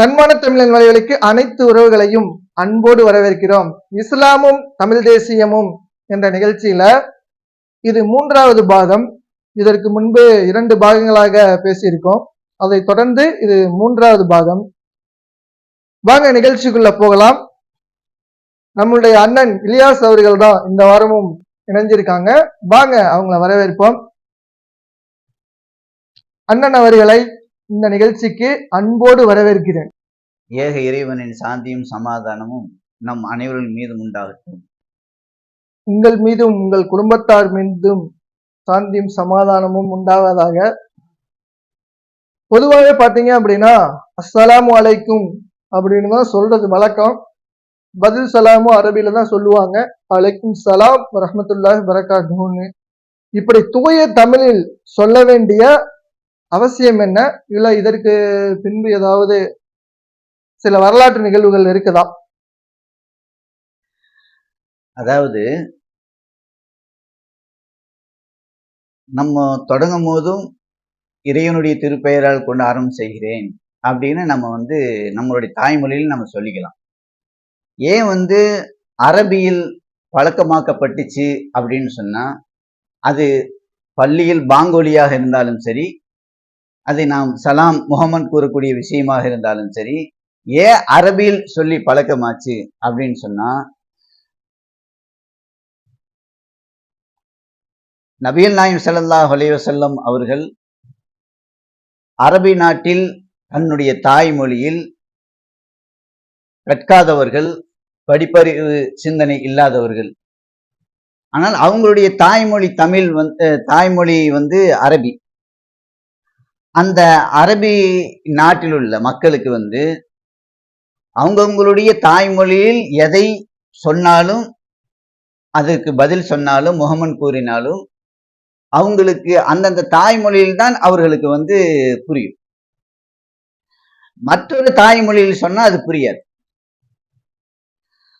தன்மான தமிழன் வலைகளுக்கு அனைத்து உறவுகளையும் அன்போடு வரவேற்கிறோம். இஸ்லாமும் தமிழ் தேசியமும் என்ற நிகழ்ச்சியில இது மூன்றாவது பாகம். இதற்கு முன்பு இரண்டு பாகங்களாக பேசியிருக்கோம். அதை தொடர்ந்து இது மூன்றாவது பாகம். வாங்க நிகழ்ச்சிக்குள்ள போகலாம். நம்மளுடைய அண்ணன் இலியாஸ் அவர்கள் தான் இந்த வாரமும் இணைஞ்சிருக்காங்க. வாங்க அவங்கள வரவேற்போம். அண்ணன் அவர்களை இந்த நிகழ்ச்சிக்கு அன்போடு வரவேற்கிறேன். ஏக இறைவனின் சாந்தியும் சமாதானமும் நம் அனைவரின் மீதும் உண்டாகட்டும். உங்கள் மீதும் உங்கள் குடும்பத்தார் மீதும் சாந்தியும் சமாதானமும் உண்டாவதாக. பொதுவாகவே பாத்தீங்க அப்படின்னா அஸ்ஸலாமு அலைக்கும் அப்படின்னு தான் சொல்றது வழக்கம். பதில் சலாமும் அரபியில தான் சொல்லுவாங்க. அலைக்கும் சலாம் ரஹமத்துல்லாஹி வரகாத்துன்னு இப்படி தூய தமிழில் சொல்ல வேண்டிய அவசியம் என்ன? இல்லை இதற்கு பின்பு ஏதாவது சில வரலாற்று நிகழ்வுகள் இருக்குதா? அதாவது நம்ம தொடங்கும் போதும் இறைவனுடைய திருப்பெயரால் கொண்டு ஆரம்பம் செய்கிறேன் அப்படின்னு நம்ம வந்து நம்மளுடைய தாய்மொழியில் நம்ம சொல்லிக்கலாம். ஏன் வந்து அரபியில் பழக்கமாக்கப்பட்டுச்சு அப்படின்னு சொன்னா அது பள்ளியில் பாங்கொலியாக இருந்தாலும் சரி அதை நாம் சலாம் முகமன் கூறக்கூடிய விஷயமாக இருந்தாலும் சரி ஏன் அரபியில் சொல்லி பழக்கமாச்சு அப்படின்னு சொன்னா நபியல் நாயம் சல்லா அலைஹி அவர்கள் அரபி நாட்டில் தன்னுடைய தாய்மொழியில் கற்காதவர்கள் படிப்பறிவு சிந்தனை இல்லாதவர்கள். ஆனால் அவங்களுடைய தாய்மொழி தமிழ் வந்து தாய்மொழி வந்து அரபி. அந்த அரபி நாட்டில் உள்ள மக்களுக்கு வந்து அவங்கவுங்களுடைய தாய்மொழியில் எதை சொன்னாலும் அதற்கு பதில் சொன்னாலும் முகமன் கூறினாலும் அவங்களுக்கு அந்தந்த தாய்மொழியில் தான் அவர்களுக்கு வந்து புரியும். மற்றொரு தாய்மொழியில் சொன்னா அது புரியாது.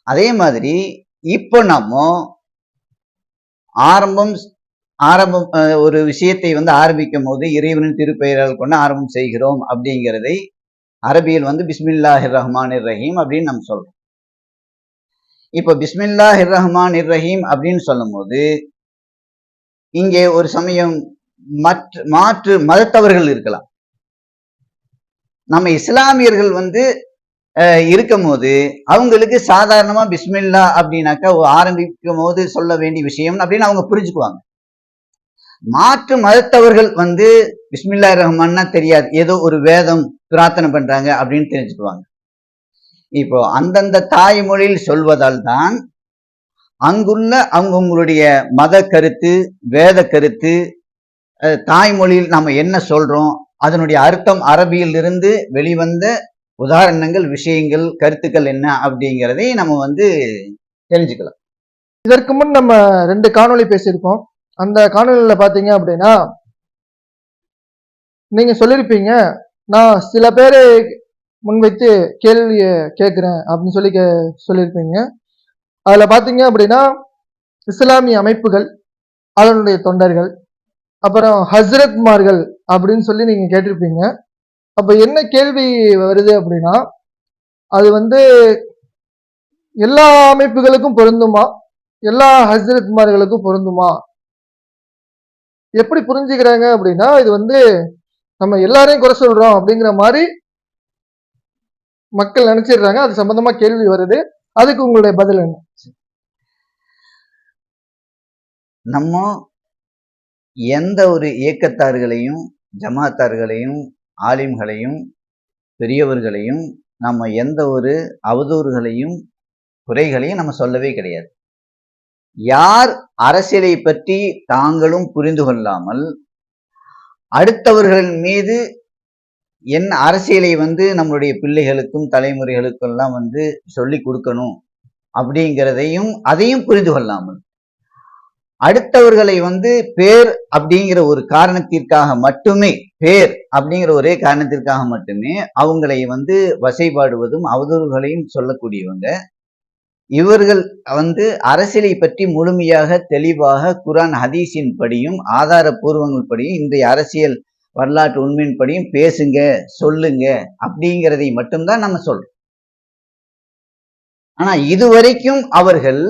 அதே மாதிரி இப்போ நம்ம ஆரம்பம் ஆரம்பம் ஒரு விஷயத்தை வந்து ஆரம்பிக்கும் போது இறைவனின் திருப்பெயரால் கொண்டு ஆரம்பம் செய்கிறோம் அப்படிங்கிறதை அரபியில் வந்து பிஸ்மில்லாஹிர் ரஹ்மான் ரஹீம் அப்படின்னு நம்ம சொல்றோம். இப்போ பிஸ்மில்லாஹிர் ரஹ்மான் ரஹீம் அப்படின்னு சொல்லும்போது இங்கே ஒரு சமயம் மற்ற மாற்று மதத்தவர்கள் இருக்கலாம். நம்ம இஸ்லாமியர்கள் வந்து அஹ், இருக்கும் போது அவங்களுக்கு சாதாரணமா பிஸ்மில்லா அப்படின்னாக்கா ஆரம்பிக்கும் போது சொல்ல வேண்டிய விஷயம் அப்படின்னு அவங்க புரிஞ்சுக்குவாங்க. மாற்று மதத்தவர்கள் வந்து பிஸ்மில்லா ரஹ்மான்னா தெரியாது. ஏதோ ஒரு வேதம் பிரார்த்தனை பண்றாங்க அப்படின்னு தெரிஞ்சுக்குவாங்க. இப்போ அந்தந்த தாய்மொழியில் சொல்வதால் தான் அங்குள்ள அவங்கவுங்களுடைய மத கருத்து வேத கருத்து தாய்மொழியில் நாம என்ன சொல்றோம் அதனுடைய அர்த்தம் அரபியில் இருந்து வெளிவந்த உதாரணங்கள் விஷயங்கள் கருத்துக்கள் என்ன அப்படிங்கிறதை நம்ம வந்து தெரிஞ்சுக்கலாம். இதற்கு முன் நம்ம ரெண்டு காணொளி பேசியிருக்கோம். அந்த காணொலியில் பார்த்தீங்க அப்படின்னா நீங்கள் சொல்லியிருப்பீங்க நான் சில பேரை முன்வைத்து கேள்வியை கேட்குறேன் அப்படின்னு சொல்லி கே சொல்லியிருப்பீங்க அதில் பார்த்தீங்க அப்படின்னா இஸ்லாமிய அமைப்புகள் அதனுடைய தொண்டர்கள் அப்புறம் ஹஸ்ரத்மார்கள் அப்படின்னு சொல்லி நீங்கள் கேட்டிருப்பீங்க. அப்போ என்ன கேள்வி வருது அப்படின்னா அது வந்து எல்லா அமைப்புகளுக்கும் பொருந்துமா? எல்லா ஹஸ்ரத்மார்களுக்கும் பொருந்துமா? எப்படி புரிஞ்சுக்கிறாங்க அப்படின்னா இது வந்து நம்ம எல்லாரையும் குறை சொல்றோம் அப்படிங்கிற மாதிரி மக்கள் நினைச்சிடுறாங்க. அது சம்பந்தமா கேள்வி வருது. அதுக்கு உங்களுடைய பதில் என்ன? நம்ம எந்த ஒரு இயக்கத்தார்களையும் ஜமாத்தார்களையும் ஆலிம்களையும் பெரியவர்களையும் நம்ம எந்த ஒரு அவதூறுகளையும் குறைகளையும் நம்ம சொல்லவே கிடையாது. யார் அரசியலை பற்றி தாங்களும் புரிந்து கொள்ளாமல் அடுத்தவர்களின் மீது என் அரசியலை வந்து நம்மளுடைய பிள்ளைகளுக்கும் தலைமுறைகளுக்கும் எல்லாம் வந்து சொல்லி கொடுக்கணும் அப்படிங்கிறதையும் அதையும் புரிந்து கொள்ளாமல் அடுத்தவர்களை வந்து பேர் அப்படிங்கிற ஒரு காரணத்திற்காக மட்டுமே பேர் அப்படிங்கிற ஒரே காரணத்திற்காக மட்டுமே அவங்களை வந்து வசைபாடுவதும் அவதூறுகளையும் சொல்லக்கூடியவங்க. இவர்கள் வந்து அரசியலை பற்றி முழுமையாக தெளிவாக குரான் ஹதீஸின் படியும் ஆதாரபூர்வங்கள் படியும் இன்றைய அரசியல் வரலாற்று உண்மையின்படியும் பேசுங்க சொல்லுங்க அப்படிங்கிறதை மட்டும்தான் நம்ம சொல்றோம். ஆனா இதுவரைக்கும் அவர்கள்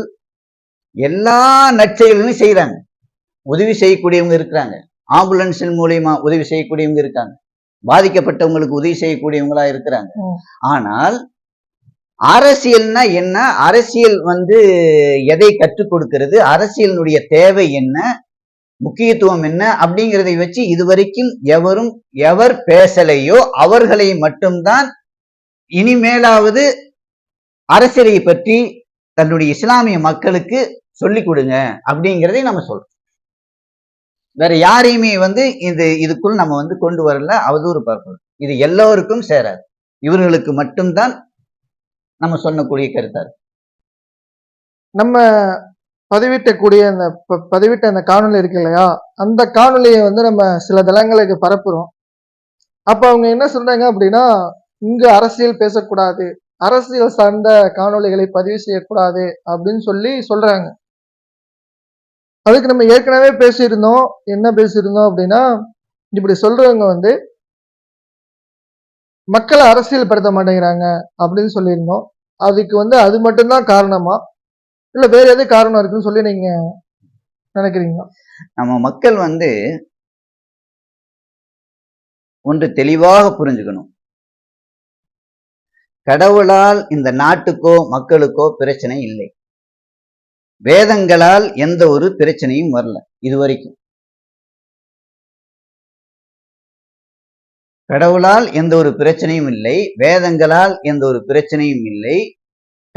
எல்லா நற்செயல்களையும் செய்யறாங்க உதவி செய்யக்கூடியவங்க இருக்கிறாங்க. ஆம்புலன்ஸின் மூலியமா உதவி செய்யக்கூடியவங்க இருக்காங்க. பாதிக்கப்பட்டவங்களுக்கு உதவி செய்யக்கூடியவங்களா இருக்கிறாங்க. ஆனால் அரசியல்னா என்ன? அரசியல் வந்து எதை கற்றுக் கொடுக்கிறது? அரசியலினுடைய தேவை என்ன? முக்கியத்துவம் என்ன? அப்படிங்கிறதை வச்சு இதுவரைக்கும் எவரும் எவர் பேசலையோ அவர்களை மட்டும்தான் இனிமேலாவது அரசியலை பற்றி தன்னுடைய இஸ்லாமிய மக்களுக்கு சொல்லிக் கொடுங்க அப்படிங்கிறதை நம்ம சொல்றோம். வேற யாரையுமே வந்து இது இதுக்குள் நம்ம வந்து கொண்டு வரல. அவதூறு பார்க்கணும் இது எல்லோருக்கும் சேராது. இவர்களுக்கு மட்டும்தான் நம்ம சொன்னக்கூடிய கருத்தா நம்ம பதிவிட்டக்கூடிய அந்த ப- பதிவிட்ட அந்த காணொளி இருக்கு இல்லையா? அந்த காணொளியை வந்து நம்ம சில தளங்களுக்கு பரப்புறோம். அப்ப அவங்க என்ன சொல்றாங்க அப்படின்னா இங்கு அரசியல் பேசக்கூடாது அரசியல் சார்ந்த காணொளிகளை பதிவு செய்யக்கூடாது அப்படின்னு சொல்லி சொல்றாங்க. அதுக்கு நம்ம ஏற்கனவே பேசியிருந்தோம். என்ன பேசியிருந்தோம் அப்படின்னா இப்படி சொல்றவங்க வந்து மக்களை அரசியல் படுத்த மாட்டேங்கிறாங்க அப்படின்னு சொல்லியிருந்தோம். அதுக்கு வந்து அது மட்டும்தான் காரணமா? இல்ல வேற எது காரணம் இருக்குன்னு சொல்லி நீங்க நினைக்கிறீங்களா? நம்ம மக்கள் வந்து ஒன்று தெளிவாக புரிஞ்சுக்கணும். கடவுளால் இந்த நாட்டுக்கோ மக்களுக்கோ பிரச்சனை இல்லை. வேதங்களால் எந்த ஒரு பிரச்சனையும் வரல இதுவரைக்கும் கடவுளால் எந்த ஒரு பிரச்சனையும் இல்லை வேதங்களால் எந்த ஒரு பிரச்சனையும் இல்லை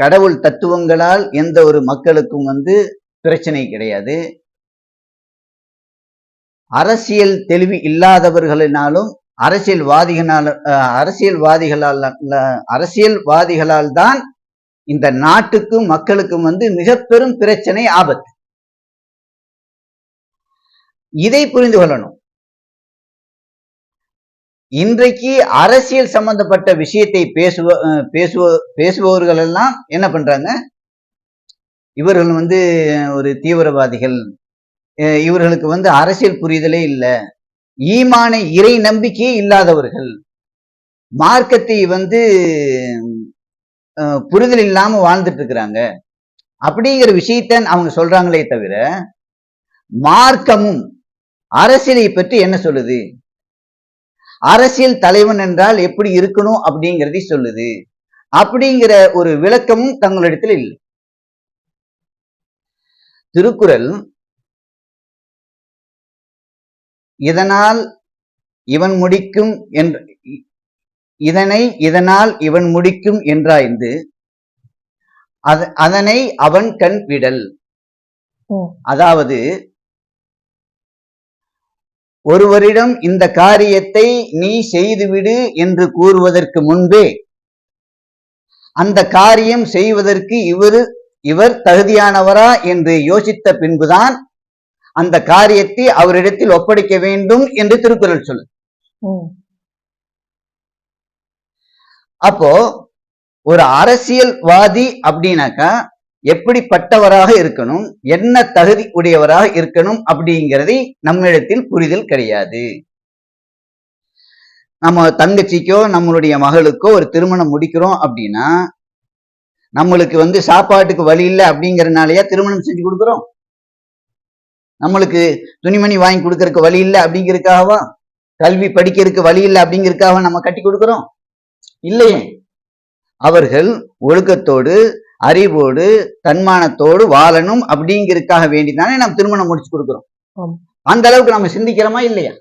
கடவுள் தத்துவங்களால் எந்த ஒரு மக்களுக்கும் வந்து பிரச்சனை கிடையாது. அரசியல் தெளிவு இல்லாதவர்களினாலும் அரசியல்வாதிகளால் அரசியல்வாதிகளால் அரசியல்வாதிகளால் தான் இந்த நாட்டுக்கும் மக்களுக்கும் வந்து மிக பெரும் பிரச்சனை ஆபத்து. இதை புரிந்து கொள்ளணும். இன்றைக்கு அரசியல் சம்பந்தப்பட்ட விஷயத்தை பேசுவ பேசுவ பேசுபவர்கள் எல்லாம் என்ன பண்றாங்க? இவர்கள் வந்து ஒரு தீவிரவாதிகள். இவர்களுக்கு வந்து அரசியல் புரிதலே இல்லை. ஈமான இறை நம்பிக்கையே இல்லாதவர்கள். மார்க்கத்தை வந்து புரிதல் இல்லாம வாழ்ந்துட்டு இருக்கிறாங்க அப்படிங்கிற விஷயத்த அவங்க சொல்றாங்களே தவிர மார்க்கமும் அரசியலை பற்றி என்ன சொல்லுது? அரசியல் தலைவன் என்றால் எப்படி இருக்கணும் அப்படிங்கிறதை சொல்லுது. அப்படிங்கிற ஒரு விளக்கமும் தங்களிடத்தில் இல்லை. திருக்குறள் இதனால் இவன் முடிக்கும் என்ற இதனை இதனால் இவன் முடிக்கும் என்றாய்ந்து அத- அதனை அவன் கண் விடல். அதாவது ஒருவரிடம் இந்த காரியத்தை நீ செய்துவிடு என்று கூறுவதற்கு முன்பே அந்த காரியம் செய்வதற்கு இவர் இவர் தகுதியானவரா என்று யோசித்த பின்புதான் அந்த காரியத்தை அவரிடத்தில் ஒப்படைக்க வேண்டும் என்று திருக்குறள் சொல்லு அப்போ ஒரு அரசியல்வாதி அப்படின்னாக்கா எப்படிப்பட்டவராக இருக்கணும்? என்ன தகுதி உடையவராக இருக்கணும்? அப்படிங்கிறதை நம்மிடத்தில் புரிதல் கிடையாது. நம்ம தங்கச்சிக்கோ நம்மளுடைய மகளுக்கோ ஒரு திருமணம் முடிக்கிறோம் அப்படின்னா நம்மளுக்கு வந்து சாப்பாட்டுக்கு வழி இல்லை அப்படிங்கிறனாலயா திருமணம் செஞ்சு கொடுக்குறோம்? நம்மளுக்கு துணிமணி வாங்கி கொடுக்கறதுக்கு வழி இல்லை அப்படிங்கிறதுக்காகவா? கல்வி படிக்கிறதுக்கு வழி இல்லை அப்படிங்கிறதுக்காக நம்ம கட்டி கொடுக்குறோம்? இல்லையே. அவர்கள் ஒழுக்கத்தோடு அறிவோடு தன்மானத்தோடு வாழணும் அப்படிங்கிறதுக்காக வேண்டிதானே நம்ம திருமணம் முடிச்சு கொடுக்குறோம். அந்த அளவுக்கு நம்ம சிந்திக்கிறோமா இல்லையா?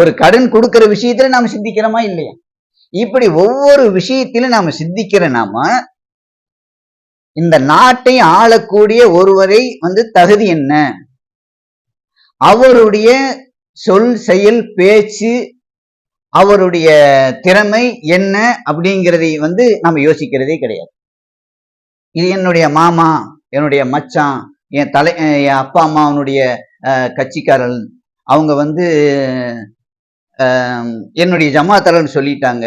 ஒரு கடன் கொடுக்கிற விஷயத்துல நாம சிந்திக்கிறோமா இல்லையா? இப்படி ஒவ்வொரு விஷயத்திலும் நாம சிந்திக்கிற நாம இந்த நாட்டை ஆளக்கூடிய ஒருவரை வந்து தகுதி என்ன? அவருடைய சொல் செயல் பேச்சு அவருடைய திறமை என்ன அப்படிங்கிறதை வந்து நம்ம யோசிக்கிறதே கிடையாது. இது என்னுடைய மாமா என்னுடைய மச்சான் என் தலை என் அப்பா அம்மாவனுடைய அஹ், கட்சிக்காரர்கள். அவங்க வந்து என்னுடைய ஜமாத்தாளர்கள் சொல்லிட்டாங்க.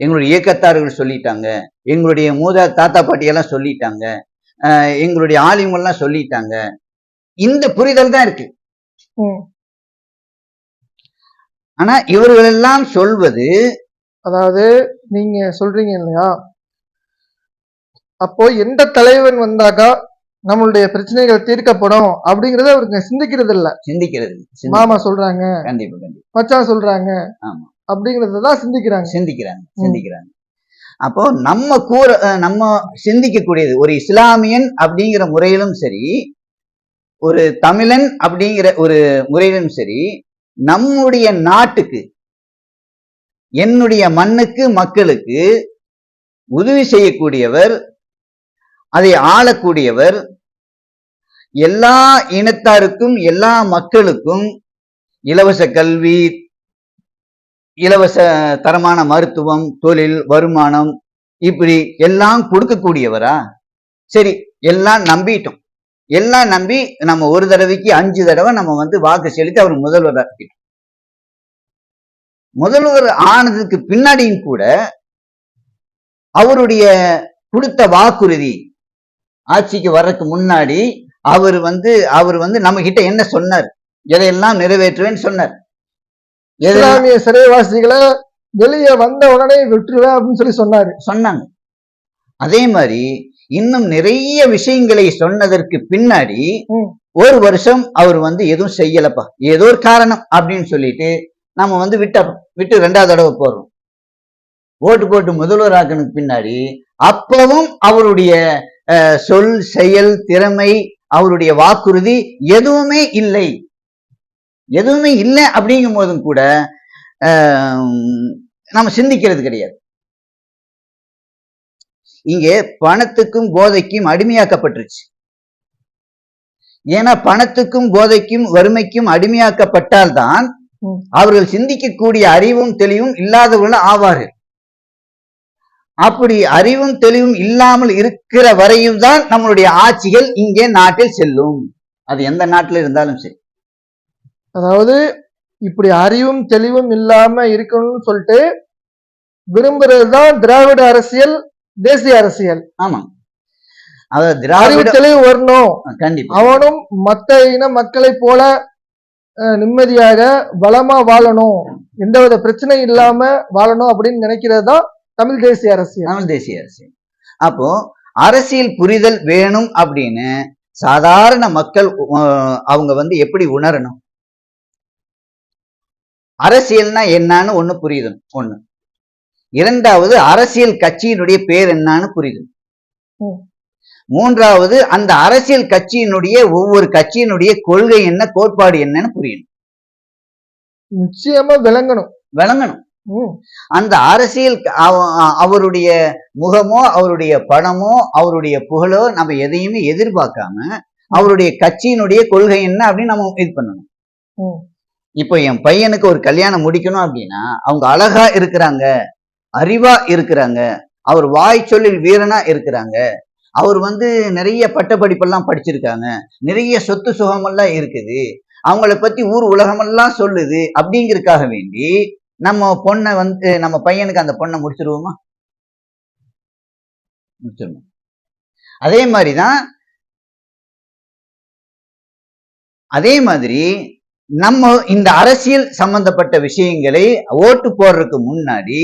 எங்களுடைய இயக்கத்தார்கள் சொல்லிட்டாங்க. எங்களுடைய மூத தாத்தா பாட்டி எல்லாம் சொல்லிட்டாங்க. அஹ், எங்களுடைய ஆலிமெல்லாம் சொல்லிட்டாங்க. இந்த புரிதல் தான் இருக்கு. ஆனா இவர்களெல்லாம் சொல்வது அதாவது நீங்க சொல்றீங்க இல்லையா? அப்போ எந்த தலைவன் வந்தாக்கா நம்மளுடைய பிரச்சனைகள் தீர்க்கப்படும் அப்படிங்கறத அவருக்கு சிந்திக்கிறது இல்ல சிந்திக்கிறது. சிந்தி- மாமா சொல்றாங்க. கண்டிப்பா கண்டிப்பா. மச்சான் சொல்றாங்க. ஆமா. அப்படிங்கறத தான் சிந்திக்கிறாங்க. சிந்திக்கிறாங்க சிந்திக்கிறாங்க. அப்போ நம்ம கூற நம்ம சிந்திக்கக்கூடியது ஒரு இஸ்லாமியன் அப்படிங்கிற முறையிலும் சரி ஒரு தமிழன் அப்படிங்கிற ஒரு முறையிலும் சரி நம்முடைய நாட்டுக்கு என்னுடைய மண்ணுக்கு மக்களுக்கு உதவி செய்யக்கூடியவர் அதை ஆளக்கூடியவர் எல்லா இனத்தாருக்கும் எல்லா மக்களுக்கும் இலவச கல்வி இலவச தரமான மருத்துவம் தொழில் வருமானம் இப்படி எல்லாம் கொடுக்கக்கூடியவரா? சரி எல்லாம் நம்பிட்டோம். எல்லாம் நம்பி நம்ம ஒரு தடவைக்கு அஞ்சு தடவை நம்ம வந்து வாக்கு செலுத்தி அவர் முதல்வர் ஆக்கிட்டோம். முதல்வர் ஆனதுக்கு பின்னாடியும் கூட அவருடைய கொடுத்த வாக்குறுதி ஆட்சிக்கு வர்றதுக்கு முன்னாடி அவர் வந்து அவர் வந்து நம்ம கிட்ட என்ன சொன்னார்? எதையெல்லாம் நிறைவேற்றுவேன்னு சொன்னார். இஸ்லாமிய சிறைவாசிகளை வெளியே வந்த உடனே விட்டுருவேன் அப்படின்னு சொல்லி சொன்னாரு. சொன்னாங்க. அதே மாதிரி இன்னும் நிறைய விஷயங்களை சொன்னதற்கு பின்னாடி. ஒரு வருஷம் அவர் வந்து எதுவும் செய்யலப்பா. ஏதோ ஒரு காரணம் அப்படின்னு சொல்லிட்டு நம்ம வந்து விட்டுறோம். விட்டு ரெண்டாவது தடவை போடுறோம் ஓட்டு போட்டு முதல்வர் ஆக்கனுக்கு பின்னாடி அப்பவும் அவருடைய சொல் செயல் திறமை அவருடைய வாக்குறுதி எதுவுமே இல்லை. எதுவுமே இல்லை அப்படிங்கும் போதும் கூட நம்ம சிந்திக்கிறது கிடையாது. இங்கே பணத்துக்கும் போதைக்கும் அடிமையாக்கப்பட்டுருச்சு. ஏன்னா பணத்துக்கும் போதைக்கும் வறுமைக்கும் அடிமையாக்கப்பட்டால்தான். அவர்கள் சிந்திக்கக்கூடிய அறிவும் தெளிவும் இல்லாதவர்கள் ஆவார்கள். அப்படி அறிவும் தெளிவும் இல்லாமல் இருக்கிற வரையும் தான் நம்மளுடைய ஆட்சிகள் இங்கே நாட்டில் செல்லும். அது எந்த நாட்டில் இருந்தாலும் சரி. அதாவது இப்படி அறிவும் தெளிவும் இல்லாம இருக்கணும்னு சொல்லிட்டு விரும்புறதுதான் திராவிட அரசியல் தேசிய அரசியல். அதாவது அறிவு திராவிட தெளிவு வரணும். கண்டிப்பா. அவனும் மத்த இன மக்களை போல நிம்மதியாக பலமா வாழணும். எந்தவித பிரச்சனை இல்லாம வாழணும் அப்படின்னு நினைக்கிறது தான் தமிழ் தேசிய அரசியல். தமிழ் தேசிய அரசியல். அப்போ அரசியல் புரிதல் வேணும் அப்படின்னு சாதாரண மக்கள் அவங்க வந்து எப்படி உணரணும்? அரசியல்னா என்னன்னு ஒண்ணு புரியுது ஒண்ணு. இரண்டாவது அரசியல் கட்சியினுடைய பேர் என்னன்னு புரியுது. மூன்றாவது அந்த அரசியல் கட்சியினுடைய ஒவ்வொரு கட்சியினுடைய கொள்கை என்ன கோட்பாடு என்னன்னு புரியணும். நிச்சயமா விளங்கணும். விளங்கணும். அந்த அரசியல் அவருடைய முகமோ அவருடைய பணமோ அவருடைய புகழோ நம்ம எதையுமே எதிர்பார்க்காம அவருடைய கட்சியினுடைய கொள்கை என்ன அப்படின்னு நம்ம இது பண்ணணும். இப்போ என் பையனுக்கு ஒரு கல்யாணம் முடிக்கணும் அப்படின்னா அவங்க அழகா இருக்கிறாங்க அறிவா இருக்கிறாங்க அவர் வாய் சொல்லில் வீரனா இருக்கிறாங்க அவர் வந்து நிறைய பட்டப்படிப்பெல்லாம் படிச்சிருக்காங்க நிறைய சொத்து சுகமெல்லாம் இருக்குது அவங்கள பத்தி ஊர் உலகமெல்லாம் சொல்லுது அப்படிங்கறதுக்காக வேண்டி நம்ம பொண்ணை வந்து நம்ம பையனுக்கு அந்த பொண்ணை முடிச்சிருவோமா? முடிச்சிருவோம். அதே மாதிரிதான் அதே மாதிரி நம்ம இந்த அரசியல் சம்பந்தப்பட்ட விஷயங்களை ஓட்டு போடுறதுக்கு முன்னாடி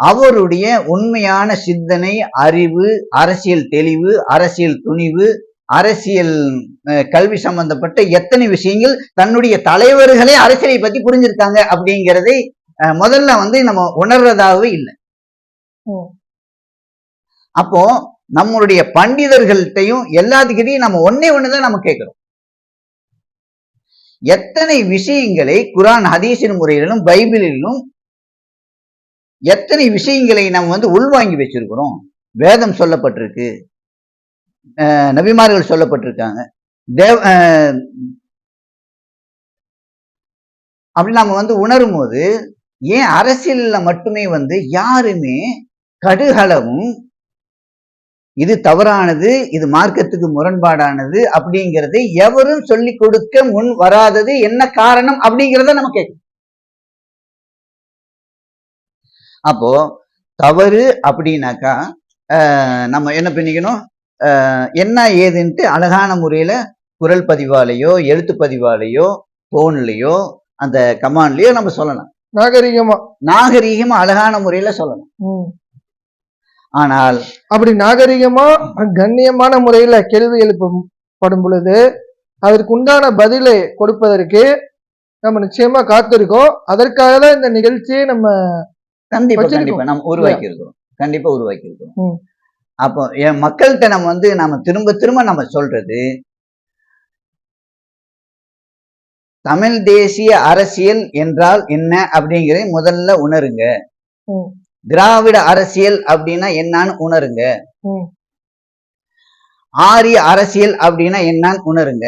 அவருடைய உண்மையான சிந்தனை அறிவு அரசியல் தெளிவு அரசியல் துணிவு அரசியல் கல்வி சம்பந்தப்பட்ட எத்தனை விஷயங்கள் தன்னுடைய தலைவர்களே அரசியலை பத்தி புரிஞ்சிருக்காங்க அப்படிங்கிறதை முதல்ல வந்து நம்ம உணர்றதாகவே இல்லை. அப்போ நம்மளுடைய பண்டிதர்கள்ட்டையும் எல்லாத்துக்கிட்டையும் நம்ம ஒன்னே ஒண்ணுதான் நம்ம கேட்கிறோம். எத்தனை விஷயங்களை குரான் ஹதீஸின் முறையிலும் பைபிளிலும் எத்தனை விஷயங்களை நம்ம வந்து உள்வாங்கி வச்சிருக்கிறோம்? வேதம் சொல்லப்பட்டிருக்கு. நபிமார்கள் சொல்லப்பட்டிருக்காங்க. தேவ அப்படி நாம வந்து உணரும் போது ஏன் அரசியல்ல மட்டுமே வந்து யாருமே கடுகளவும் இது தவறானது இது மார்க்கத்துக்கு முரண்பாடானது அப்படிங்கறதை எவரும் சொல்லி கொடுக்க முன் வராதது என்ன காரணம் அப்படிங்கிறத நம்ம கேட்கணும். அப்போ தவறு அப்படின்னாக்கா ஆஹ், நம்ம என்ன பண்ணிக்கணும்? ஆஹ், என்ன ஏதுன்ட்டு அழகான முறையில குரல் பதிவாலேயோ எழுத்து பதிவாலேயோ போன்லயோ அந்த கமாண்ட்லயோ நம்ம சொல்லலாம். நாகரிகமா நாகரீகமா அழகான முறையில சொல்லணும். ஆனால் அப்படி நாகரிகமா கண்ணியமான முறையில கேள்வி எழுப்பப்படும் பொழுது அதற்கு உண்டான பதிலை கொடுப்பதற்கு நம்ம நிச்சயமா காத்திருக்கோம் அதற்காக தான் இந்த நிகழ்ச்சியை நம்ம கண்டிப்பா. கண்டிப்பா நம்ம உருவாக்கி இருக்கிறோம் கண்டிப்பா உருவாக்கி இருக்கிறோம். அப்போ என் மக்கள்கிட்ட நம்ம வந்து நம்ம திரும்ப திரும்ப நம்ம சொல்றது தமிழ் தேசிய அரசியல் என்றால் என்ன அப்படிங்கறதை முதல்ல உணருங்க. திராவிட அரசியல் அப்படின்னா என்னன்னு உணருங்க. ஆரிய அரசியல் அப்படின்னா என்னன்னு உணருங்க.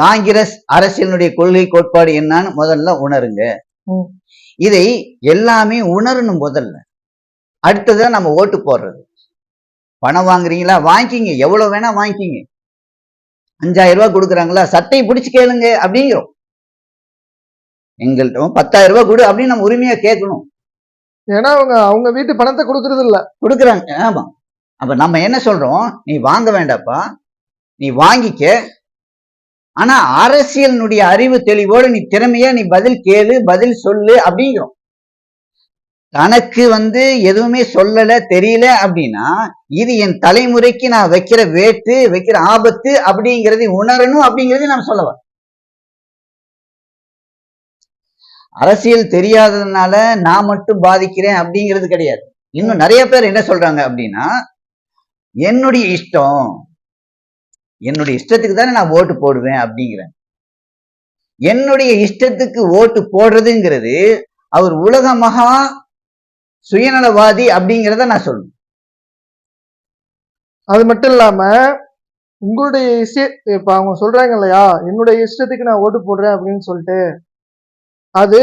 காங்கிரஸ் அரசியலுடைய கொள்கை கோட்பாடு என்னன்னு முதல்ல உணருங்க. இதை எல்லாமே உணரணும் முதல்ல. அடுத்ததான் நம்ம ஓட்டு போடுறது. பணம் வாங்குறீங்களா? வாங்கிக்கிங்க. எவ்வளவு வேணா வாங்கிக்கிங்க. அஞ்சாயிரம் ரூபாய் கொடுக்குறாங்களா? சட்டை பிடிச்சு கேளுங்க அப்படிங்கிறோம். எங்கள்கிட்ட பத்தாயிரம் ரூபாய் கொடு அப்படின்னு நம்ம உரிமையா கேட்கணும். ஏன்னா அவங்க அவங்க வீட்டு பணத்தை கொடுக்கறது இல்ல. கொடுக்குறாங்க. ஆமா. அப்ப நம்ம என்ன சொல்றோம்? நீ வாங்க வேண்டாப்பா. நீ வாங்கிக்க. ஆனா அரசியலினுடைய அறிவு தெளிவோடு நீ திறமையா நீ பதில் கேளு பதில் சொல்லு அப்படிங்கிறோம். தனக்கு வந்து எதுவுமே சொல்லல தெரியல அப்படின்னா இது என் தலைமுறைக்கு நான் வைக்கிற வேட்டு வைக்கிற ஆபத்து அப்படிங்கறதை உணரணும் அப்படிங்கறதை நம்ம சொல்ல அரசியல் தெரியாததுனால நான் மட்டும் பாதிக்கிறேன் அப்படிங்கிறது கிடையாது. இன்னும் நிறைய பேர் என்ன சொல்றாங்க அப்படின்னா என்னுடைய இஷ்டம் என்னுடைய இஷ்டத்துக்கு தானே நான் ஓட்டு போடுவேன் அப்படிங்கிறேன். என்னுடைய இஷ்டத்துக்கு ஓட்டு போடுறதுங்கிறது அவர் உலக மகா சுயநலவாதி அப்படிங்கிறத நான் சொல்லுவேன் அது மட்டும் இல்லாம உங்களுடைய இஷ்ட இப்ப அவங்க சொல்றாங்க இல்லையா என்னுடைய இஷ்டத்துக்கு நான் ஓட்டு போடுறேன் அப்படின்னு சொல்லிட்டு அது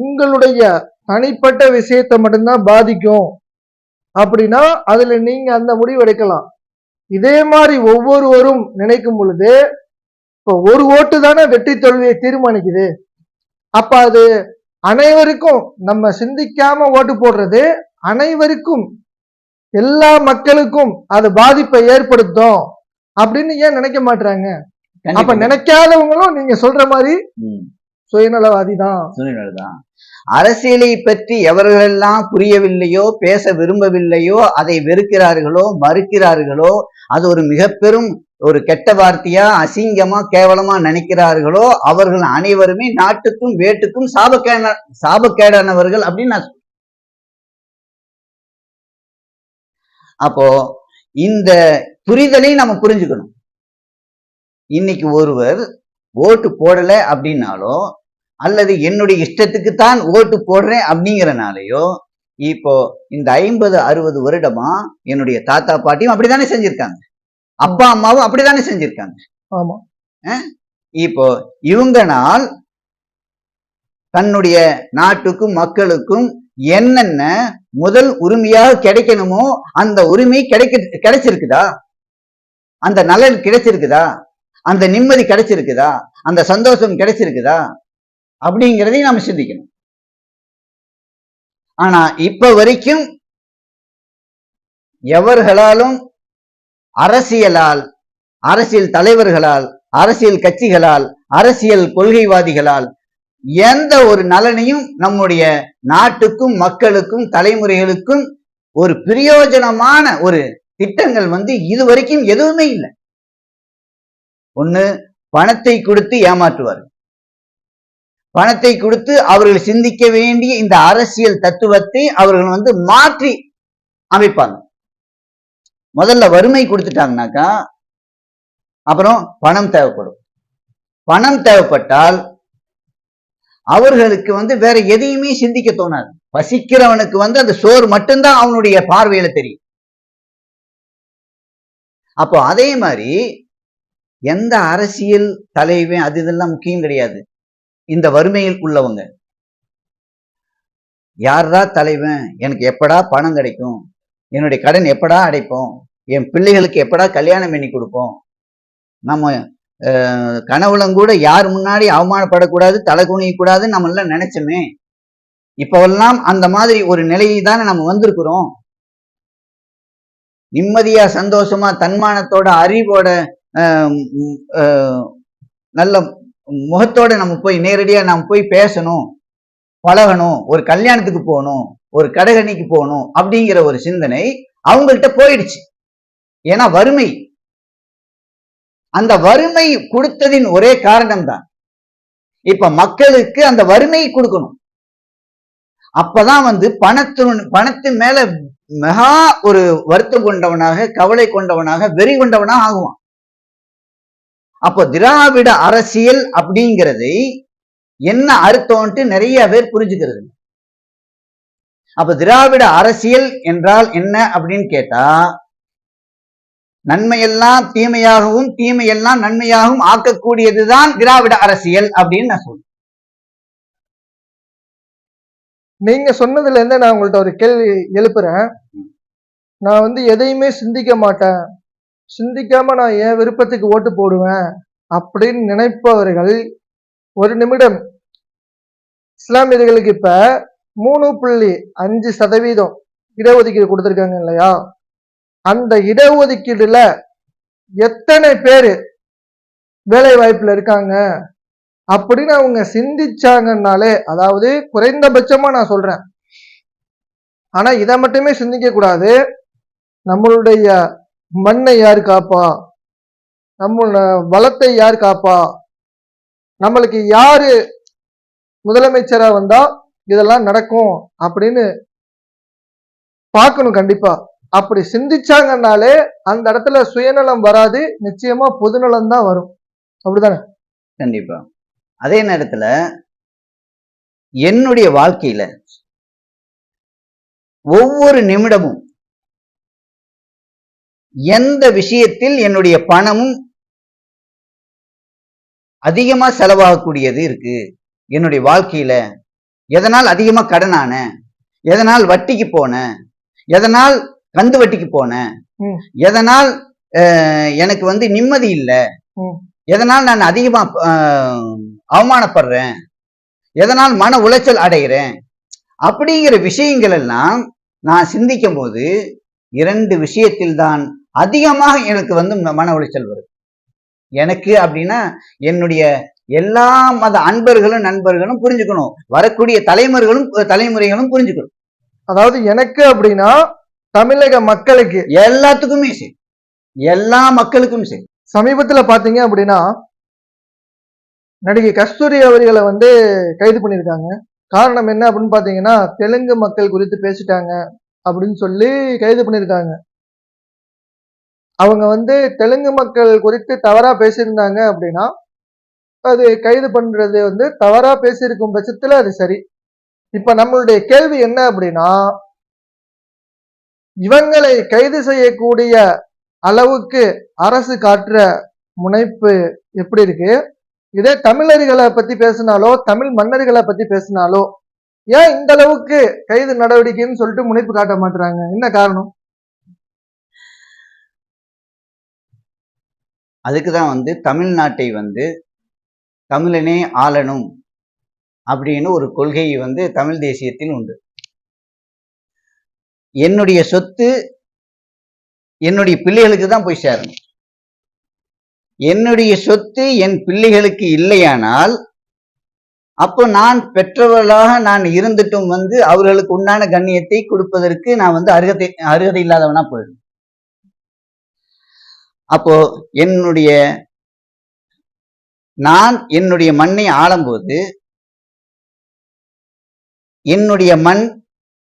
உங்களுடைய தனிப்பட்ட விஷயத்தை மட்டும்தான் பாதிக்கும். அப்படின்னா அதுல நீங்க அந்த முடிவு எடுக்கலாம். இதே மாதிரி ஒவ்வொருவரும் நினைக்கும் பொழுது இப்போ ஒரு ஓட்டு தானே வெற்றி தோல்வியை தீர்மானிக்குது. அப்ப அது அனைவருக்கும் நம்ம சிந்திக்காம ஓட்டு போடுறது அனைவருக்கும் எல்லா மக்களுக்கும் அது பாதிப்பை ஏற்படுத்தும். அப்படின்னு ஏன் நினைக்க மாட்டாங்க அப்ப. நினைக்காதவங்களும் நீங்க சொல்ற மாதிரி. சுயநலவாதி தான் சுயநலதான் அரசியலை பற்றி எவர்களெல்லாம் புரியவில்லையோ பேச விரும்பவில்லையோ அதை வெறுக்கிறார்களோ மறுக்கிறார்களோ அது ஒரு மிக பெரும் ஒரு கெட்ட வார்த்தையா அசிங்கமா கேவலமா நினைக்கிறார்களோ அவர்கள் அனைவருமே நாட்டுக்கும் வேட்டுக்கும் சாபக்கேட சாபக்கேடானவர்கள் அப்படின்னு நான் சொல்றேன். அப்போ இந்த புரிதலை நம்ம புரிஞ்சுக்கணும் இன்னைக்கு ஒருவர் ஓட்டு போடல அப்படின்னாலோ அல்லது என்னுடைய இஷ்டத்துக்கு தான் ஓட்டு போடுறேன் அப்படிங்கிறனாலயோ இப்போ இந்த ஐம்பது அறுபது வருடமா என்னுடைய தாத்தா பாட்டியும் அப்படித்தானே செஞ்சிருக்காங்க. அப்பா அம்மாவும் அப்படித்தானே செஞ்சிருக்காங்க. ஆமா. இப்போ இவங்கனால் தன்னுடைய நாட்டுக்கும் மக்களுக்கும் என்னென்ன முதல் உரிமையாக கிடைக்கணுமோ அந்த உரிமை கிடைக்க கிடைச்சிருக்குதா? அந்த நலன் கிடைச்சிருக்குதா? அந்த நிம்மதி கிடைச்சிருக்குதா? அந்த சந்தோஷம் கிடைச்சிருக்குதா? அப்படிங்கிறதையும் நாம சிந்திக்கணும். ஆனா இப்ப வரைக்கும் எவர்களாலும் அரசியலால் அரசியல் தலைவர்களால் அரசியல் கட்சிகளால் அரசியல் கொள்கைவாதிகளால் எந்த ஒரு நலனையும் நம்முடைய நாட்டுக்கும் மக்களுக்கும் தலைமுறைகளுக்கும் ஒரு பிரயோஜனமான ஒரு திட்டங்கள் வந்து இதுவரைக்கும் எதுவுமே இல்லை. ஒண்ணு பணத்தை கொடுத்து ஏமாற்றுவார். பணத்தை கொடுத்து அவர்கள் சிந்திக்க வேண்டிய இந்த அரசியல் தத்துவத்தை அவர்கள் வந்து மாற்றி அமைப்பாங்க. முதல்ல வறுமை கொடுத்துட்டாங்கனாக்கா அப்புறம் பணம் தேவைப்படும். பணம் தேவைப்பட்டால் அவர்களுக்கு வந்து வேற எதையுமே சிந்திக்க தோணாது. பசிக்கிறவனுக்கு வந்து அந்த சோறு மட்டும்தான் அவனுடைய பார்வையில தெரியும். அப்போ அதே மாதிரி எந்த அரசியல் தலைவன் அது இதெல்லாம் முக்கியம் கிடையாது. இந்த வறுமையில் உள்ளவங்க. யாரா தலைவன்? எனக்கு எப்படா பணம் கிடைக்கும்? என்னுடைய கடன் எப்படா அடைப்போம்? என் பிள்ளைகளுக்கு எப்படா கல்யாணம் பண்ணி கொடுப்போம்? நம்ம அஹ், கனவுலம் கூட யார் முன்னாடி அவமானப்படக்கூடாது தலை குனியக்கூடாது நம்ம எல்லாம் நினைச்சோமே. இப்பவெல்லாம் அந்த மாதிரி ஒரு நிலையை தானே நம்ம வந்திருக்கிறோம். நிம்மதியா சந்தோஷமா தன்மானத்தோட அறிவோட நல்ல முகத்தோட நம்ம போய் நேரடியா நம்ம போய் பேசணும் பழகணும் ஒரு கல்யாணத்துக்கு போகணும் ஒரு கடகணிக்கு போகணும் அப்படிங்கிற ஒரு சிந்தனை அவங்கள்ட்ட போயிடுச்சு. ஏன்னா வறுமை. அந்த வறுமை கொடுத்ததின் ஒரே காரணம் தான் இப்ப மக்களுக்கு அந்த வறுமையை கொடுக்கணும். அப்பதான் வந்து பணத்து பணத்தின் மேல மெகா ஒரு வருத்தம் கொண்டவனாக கவலை கொண்டவனாக வெறி கொண்டவனாக ஆகுவான். அப்போ திராவிட அரசியல் அப்படிங்கிறது என்ன அர்த்தம்ட்டு நிறைய பேர் புரிஞ்சுக்கிறது. அப்ப திராவிட அரசியல் என்றால் என்ன அப்படின்னு கேட்டா நன்மையெல்லாம் தீமையாகவும் தீமையெல்லாம் நன்மையாகவும் ஆக்கக்கூடியதுதான் திராவிட அரசியல் அப்படின்னு நான் சொல்றேன். நீங்க சொன்னதுல இருந்து நான் உங்கள்ட்ட ஒரு கேள்வி எழுப்புறேன். நான் வந்து எதையுமே சிந்திக்க மாட்டேன். சிந்திக்காம நான் என் விருப்பத்துக்கு ஓட்டு போடுவேன் அப்படின்னு நினைப்பவர்கள் ஒரு நிமிடம். இஸ்லாமியர்களுக்கு இப்ப மூணு புள்ளி அஞ்சு சதவீதம் இடஒதுக்கீடு கொடுத்துருக்காங்க இல்லையா? அந்த இடஒதுக்கீடுல எத்தனை பேர் வேலை வாய்ப்புல இருக்காங்க? அப்படின்னு அவங்க சிந்திச்சாங்கன்னாலே அதாவது குறைந்தபட்சமா நான் சொல்றேன். ஆனா இதை மட்டுமே சிந்திக்க கூடாது. நம்மளுடைய மண்ணை யார் காப்பா? நம்ம வளத்தை யார் காப்பா? நம்மளுக்கு யாரு முதலமைச்சரா வந்தா இதெல்லாம் நடக்கும் அப்படின்னு பார்க்கணும் கண்டிப்பா. அப்படி சிந்திச்சாங்கன்னாலே அந்த இடத்துல சுயநலம் வராது நிச்சயமா பொதுநலம் தான் வரும். அப்படிதானே? கண்டிப்பா. அதே நேரத்துல என்னுடைய வாழ்க்கையில ஒவ்வொரு நிமிடமும் எந்த விஷயத்தில் என்னுடைய பணமும் அதிகமா செலவாகக்கூடியது இருக்கு? என்னுடைய வாழ்க்கையில எதனால் அதிகமா கடனான எதனால் வட்டிக்கு போனேன் எதனால் கந்து வட்டிக்கு போனேன் ம். எதனால் எனக்கு வந்து நிம்மதி இல்லை. எதனால் நான் அதிகமா அவமானப்படுறேன்? எதனால் மன உளைச்சல் அடைகிறேன்? அப்படிங்கிற விஷயங்கள் எல்லாம் நான் சிந்திக்கும் போது இரண்டு விஷயத்தில் தான் அதிகமாக எனக்கு வந்து மன உளைச்சல் வருது. எனக்கு அப்படின்னா என்னுடைய எல்லா மத அன்பர்களும் நண்பர்களும் புரிஞ்சுக்கணும். வரக்கூடிய தலைமுறைகளும் தலைமுறைகளும் புரிஞ்சுக்கணும். அதாவது எனக்கு அப்படின்னா தமிழக மக்களுக்கு எல்லாத்துக்குமே சரி. எல்லா மக்களுக்கும் சரி. சமீபத்துல பாத்தீங்க அப்படின்னா நடிகை கஸ்தூரி அவர்களை வந்து கைது பண்ணியிருக்காங்க. காரணம் என்ன அப்படின்னு பாத்தீங்கன்னா தெலுங்கு மக்கள் குறித்து பேசிட்டாங்க அப்படின்னு சொல்லி கைது பண்ணியிருக்காங்க. அவங்க வந்து தெலுங்கு மக்கள் குறித்து தவறா பேசியிருந்தாங்க அப்படின்னா அது கைது பண்றது வந்து தவறா பேசியிருக்கும் பட்சத்துல அது சரி. இப்ப நம்மளுடைய கேள்வி என்ன அப்படின்னா இவங்களை கைது செய்யக்கூடிய அளவுக்கு அரசு காட்டுற முனைப்பு எப்படி இருக்கு? இதே தமிழர்களை பத்தி பேசினாலோ தமிழ் மன்னர்களை பத்தி பேசினாலோ ஏன் இந்த அளவுக்கு கைது நடவடிக்கைன்னு சொல்லிட்டு முனைப்பு காட்ட மாட்டுறாங்க என்ன காரணம்? அதுக்கு தான் வந்து தமிழ்நாட்டை வந்து தமிழனே ஆளணும் அப்படின்னு ஒரு கொள்கை வந்து தமிழ் தேசியத்தில் உண்டு. என்னுடைய சொத்து என்னுடைய பிள்ளைகளுக்கு தான் போய் சேரணும். என்னுடைய சொத்து என் பிள்ளைகளுக்கு இல்லையானால் அப்போ நான் பெற்றவர்களாக நான் இருந்துட்டும் வந்து அவர்களுக்கு உண்டான கண்ணியத்தை கொடுப்பதற்கு நான் வந்து அருகதை அருகதை இல்லாதவனா போயிடும் அப்போ என்னுடைய நான் என்னுடைய மண்ணை ஆளும்போது என்னுடைய மண்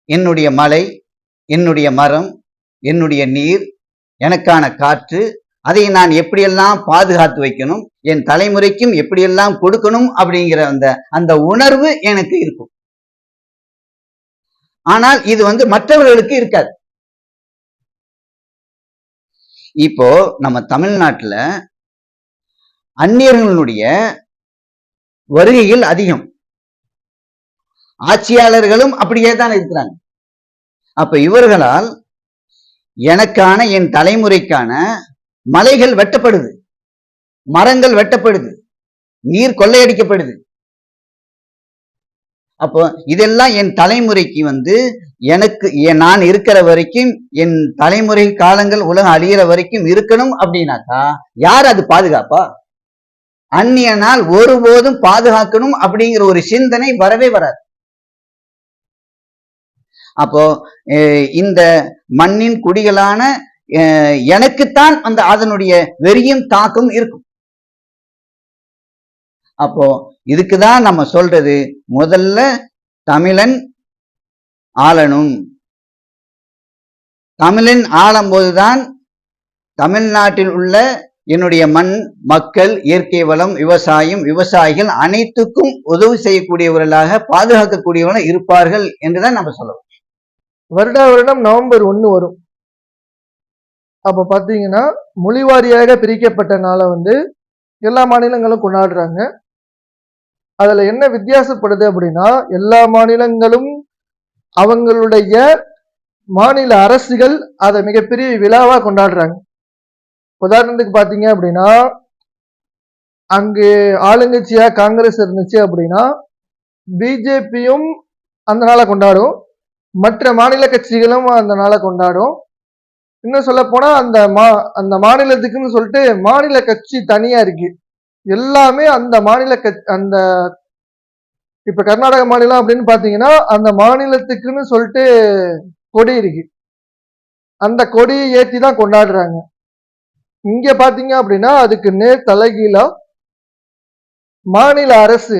என்னுடைய மலை என்னுடைய மரம் என்னுடைய நீர் எனக்கான காற்று அதை நான் எப்படியெல்லாம் பாதுகாத்து வைக்கணும் என் தலைமுறைக்கும் எப்படியெல்லாம் கொடுக்கணும் அப்படிங்கிற அந்த அந்த உணர்வு எனக்கு இருக்கும். ஆனால் இது வந்து மற்றவர்களுக்கு இருக்காது. இப்போ நம்ம தமிழ்நாட்டுல அந்நியர்களுடைய வருகைகள் அதிகம். ஆட்சியாளர்களும் அப்படியே தான் இருக்கிறாங்க. அப்ப இவர்களால் எனக்கான என் தலைமுறைக்கான மலைகள் வெட்டப்படுது. மரங்கள் வெட்டப்படுது. நீர் கொள்ளையடிக்கப்படுது. அப்போ இதெல்லாம் என் தலைமுறைக்கு வந்து எனக்கு நான் இருக்கிற வரைக்கும் என் தலைமுறை காலங்கள் உலகம் அழியிற வரைக்கும் இருக்கணும் அப்படின்னாக்கா யார் அது பாதுகாப்பா? அந்நியனால் ஒருபோதும் பாதுகாக்கணும் அப்படிங்கிற ஒரு சிந்தனை வரவே வராது. அப்போ இந்த மண்ணின் குடிகளான அஹ் எனக்குத்தான் அந்த அதனுடைய வெறியும் தாக்கம் இருக்கும். அப்போ இதுக்குதான் நம்ம சொல்றது முதல்ல தமிழன் ஆளணும். தமிழன் ஆளும்போதுதான் தமிழ்நாட்டில் உள்ள என்னுடைய மண் மக்கள் இயற்கை வளம் விவசாயம் விவசாயிகள் அனைத்துக்கும் உதவி செய்யக்கூடியவர்களாக பாதுகாக்கக்கூடியவர்களாக இருப்பார்கள் என்றுதான் நம்ம சொல்லணும் வருடா வருடம் நவம்பர் ஒண்ணு வரும். அப்போ பாத்தீங்கன்னா மொழிவாரியாக பிரிக்கப்பட்ட நாளை வந்து எல்லா மாநிலங்களும் கொண்டாடுறாங்க. அதுல என்ன வித்தியாசப்படுது அப்படின்னா எல்லா மாநிலங்களும் அவங்களுடைய மாநில அரசுகள் அதை மிகப்பெரிய விழாவா கொண்டாடுறாங்க. உதாரணத்துக்கு பார்த்தீங்க அப்படின்னா அங்கு ஆளுங்கட்சியா காங்கிரஸ் இருந்துச்சு அப்படின்னா பிஜேபியும் அந்த நாளை கொண்டாடும். மற்ற மாநில கட்சிகளும் அந்த நாளை கொண்டாடும். இன்னும் சொல்ல போனா அந்த மா அந்த மாநிலத்துக்குன்னு சொல்லிட்டு மாநில கட்சி தனியா இருக்கு. எல்லாமே அந்த மாநில கட்சி அந்த இப்ப கர்நாடக மாநிலம் அப்படின்னு பாத்தீங்கன்னா அந்த மாநிலத்துக்குன்னு சொல்லிட்டு கொடி இருக்கு. அந்த கொடியை ஏற்றி தான் கொண்டாடுறாங்க. இங்க பாத்தீங்க அப்படின்னா அதுக்கு நேர் தலைகீழா மாநில அரசு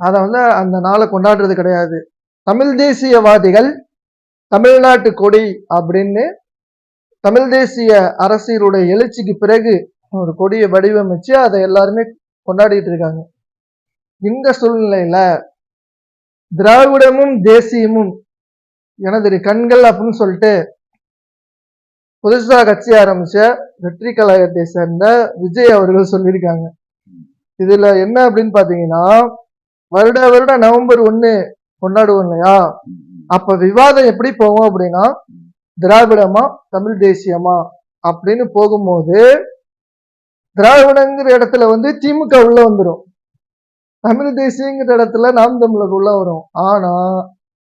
அதை வந்து அந்த நாளை கொண்டாடுறது கிடையாது. தமிழ் தேசியவாதிகள் தமிழ்நாட்டு கொடி அப்படின்னு தமிழ் தேசிய அரசியலுடைய எழுச்சிக்கு பிறகு ஒரு கொடியை வடிவமைச்சு அதை எல்லாருமே கொண்டாடிட்டு இருக்காங்க. இந்த சூழ்நிலையில திராவிடமும் தேசியமும் எனது கண்கள் அப்படின்னு சொல்லிட்டு புதுசாக கட்சி ஆரம்பிச்ச வெற்றி கழகத்தை சேர்ந்த விஜய் அவர்கள் சொல்லியிருக்காங்க. இதுல என்ன அப்படின்னு பாத்தீங்கன்னா வருட வருடம் நவம்பர் ஒண்ணு கொண்டாடுவோம் இல்லையா? அப்ப விவாதம் எப்படி போகும் அப்படின்னா திராவிடமா தமிழ் தேசியமா அப்படின்னு போகும்போது திராவிடங்கிற இடத்துல வந்து திமுக உள்ள வந்துடும் தமிழ் தேசியங்கிற இடத்துல நாம் தமிழர் உள்ள வரும். ஆனா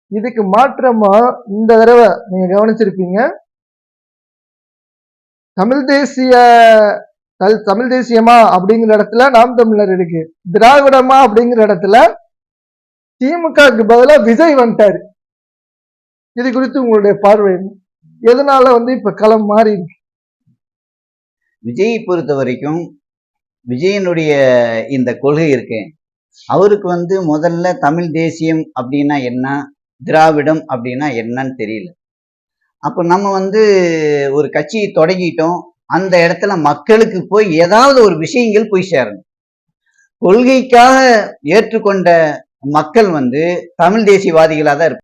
இதுக்கு மாற்றமா இந்த தடவை நீங்க கவனிச்சிருப்பீங்க. தமிழ் தேசிய தல்- தமிழ் தேசியமா அப்படிங்கிற இடத்துல நாம் தமிழர் இருக்கு. திராவிடமா அப்படிங்கிற இடத்துல திமுகவுக்கு பதிலாக விஜய் வந்துட்டாரு. இது குறித்து உங்களுடைய பார்வை. எதனால வந்து இப்ப களம் மாறி இருக்கு? விஜயை பொறுத்த வரைக்கும் விஜயனுடைய இந்த கொள்கை இருக்கு. அவருக்கு வந்து முதல்ல தமிழ் தேசியம் அப்படின்னா என்ன? திராவிடம் அப்படின்னா என்னன்னு தெரியல. அப்போ நம்ம வந்து ஒரு கட்சியை தொடங்கிட்டோம். அந்த இடத்துல மக்களுக்கு போய் ஏதாவது ஒரு விஷயங்கள் போய் சேரணும். கொள்கைக்காக ஏற்றுக்கொண்ட மக்கள் வந்து தமிழ் தேசியவாதிகளாக தான் இருப்பாங்க.